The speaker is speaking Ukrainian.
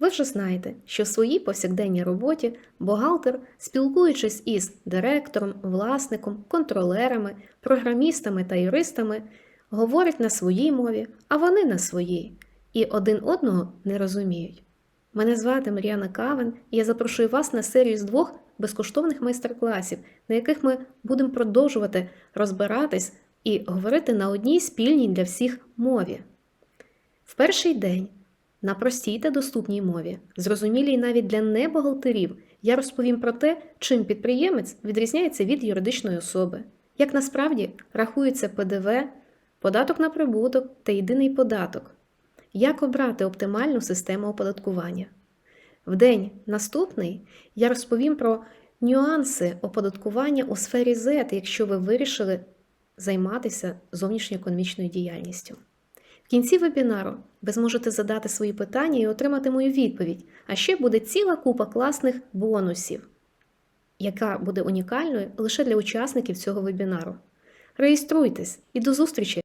Ви вже знаєте, що в своїй повсякденній роботі бухгалтер, спілкуючись із директором, власником, контролерами, програмістами та юристами, говорить на своїй мові, а вони на своїй, і один одного не розуміють. Мене звати Мар'яна Кавен, і я запрошую вас на серію з двох безкоштовних майстер-класів, на яких ми будемо продовжувати розбиратись і говорити на одній спільній для всіх мові. В перший день на простій та доступній мові, зрозумілій навіть для небухгалтерів, я розповім про те, чим підприємець відрізняється від юридичної особи, як насправді рахується ПДВ, податок на прибуток та єдиний податок, як обрати оптимальну систему оподаткування. В день наступний я розповім про нюанси оподаткування у сфері Z, якщо ви вирішили займатися зовнішньоекономічною діяльністю. В кінці вебінару ви зможете задати свої питання і отримати мою відповідь. А ще буде ціла купа класних бонусів, яка буде унікальною лише для учасників цього вебінару. Реєструйтесь і до зустрічі!